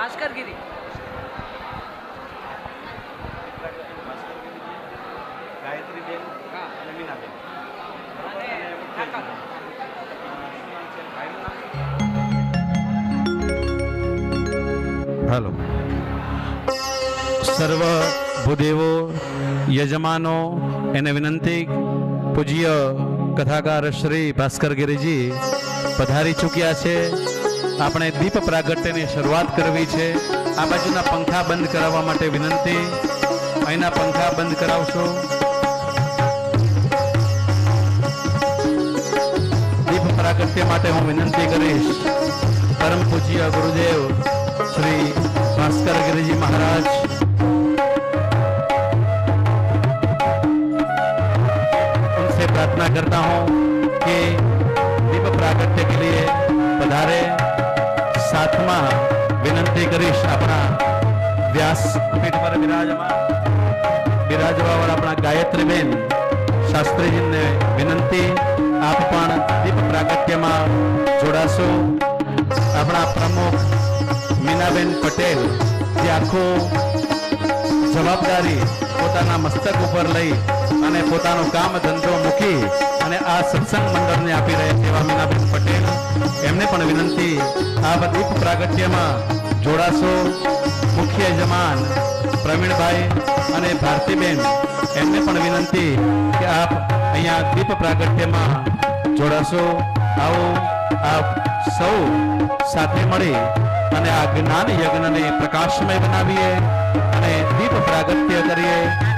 ભાસ્કરગીરી ગાયત્રીબેન અને સર્વ ભૂદેવો યજમાનો એને વિનંતી પૂજ્ય કથાકાર શ્રી ભાસ્કર ગિરીજી પધારી ચૂક્યા છે આપણે દીપ પ્રાગટ્યની શરૂઆત કરવી છે આ બાજુના પંખા બંધ કરાવવા માટે વિનંતી અહીંના પંખા બંધ કરાવશો દીપ પ્રાગટ્ય માટે હું વિનંતી કરીશ પરમ પૂજ્ય ગુરુદેવ શ્રી ભાસ્કર ગિરિજી મહારાજ उनसे प्रार्थना करता हूं कि दीप प्रागट्य के लिए पधारे ચરણોમાં વિનંતી કરીશ આપણા વ્યાસપીઠ પર બિરાજમાં બિરાજવા વાળા આપણા ગાયત્રીબેન શાસ્ત્રીજીને વિનંતી. આપ પણ દીપ પ્રાગટ્યમાં જોડાશો. આપણા પ્રમુખ મીનાબેન પટેલ જે આખું જવાબદારી પોતાના મસ્તક ઉપર લઈ અને પોતાનું કામ ધંધો મૂકી અને આ સત્સંગ મંડળને આપી રહ્યા છે એવા મીનાબેન પટેલ. એમને પણ વિનંતી, આ દીપ પ્રાગટ્યમાં જોડાશો. મુખ્ય યજમાન પ્રવીણભાઈ અને ભારતીબેન, એમને પણ વિનંતી કે આપ અહીંયા દીપ પ્રાગટ્યમાં જોડાશો. આવો આપ સૌ સાથે મળી અને આ જ્ઞાન યજ્ઞને પ્રકાશમય બનાવીએ અને દીપ પ્રાગત્ય કરીએ.